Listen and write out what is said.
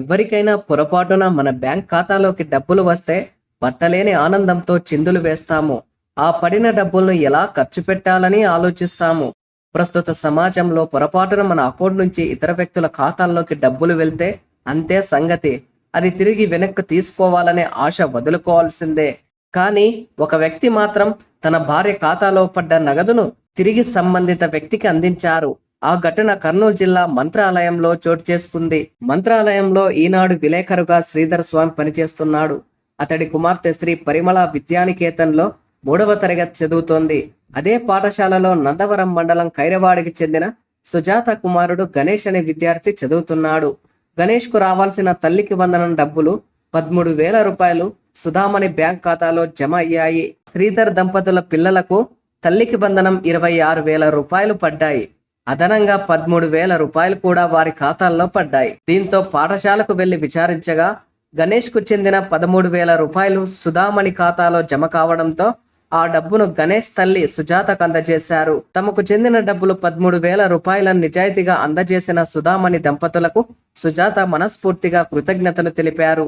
ఎవరికైనా పొరపాటున మన బ్యాంక్ ఖాతాలోకి డబ్బులు వస్తే పట్టలేని ఆనందంతో చిందులు వేస్తాము. ఆ పడిన డబ్బులను ఎలా ఖర్చు పెట్టాలని ఆలోచిస్తాము. ప్రస్తుత సమాజంలో పొరపాటున మన అకౌంట్ నుంచి ఇతర వ్యక్తుల ఖాతాల్లోకి డబ్బులు వెళ్తే అంతే సంగతి. అది తిరిగి వెనక్కి తీసుకోవాలనే ఆశ వదులుకోవాల్సిందే. కానీ ఒక వ్యక్తి మాత్రం తన భార్య ఖాతాలో పడ్డ నగదును తిరిగి సంబంధిత వ్యక్తికి అందించారు. ఆ ఘటన కర్నూలు జిల్లా మంత్రాలయంలో చోటు చేసుకుంది. మంత్రాలయంలో ఈనాడు విలేకరుగా శ్రీధర్ స్వామి పనిచేస్తున్నాడు. అతడి కుమార్తె శ్రీ పరిమళ విద్యానికేతన్లో మూడవ తరగతి చదువుతోంది. అదే పాఠశాలలో నందవరం మండలం కైరవాడికి చెందిన సుజాత కుమారుడు గణేష్ అనే విద్యార్థి చదువుతున్నాడు. గణేష్కు రావాల్సిన తల్లికి వందనం డబ్బులు పదమూడు వేల రూపాయలు సుధామణి బ్యాంక్ ఖాతాలో జమ అయ్యాయి. శ్రీధర్ దంపతుల పిల్లలకు తల్లికి బంధనం ఇరవై ఆరు వేల రూపాయలు పడ్డాయి. అదనంగా పదమూడు వేల రూపాయలు కూడా వారి ఖాతాల్లో పడ్డాయి. దీంతో పాఠశాలకు వెళ్ళి విచారించగా గణేష్కు చెందిన పదమూడు వేల రూపాయలు సుధామణి ఖాతాలో జమ కావడంతో ఆ డబ్బును గణేష్ తల్లి సుజాతకు అందజేశారు. తమకు చెందిన డబ్బులు పదమూడు వేల రూపాయలను నిజాయితీగా అందజేసిన సుధామణి దంపతులకు సుజాత మనస్ఫూర్తిగా కృతజ్ఞతలు తెలిపారు.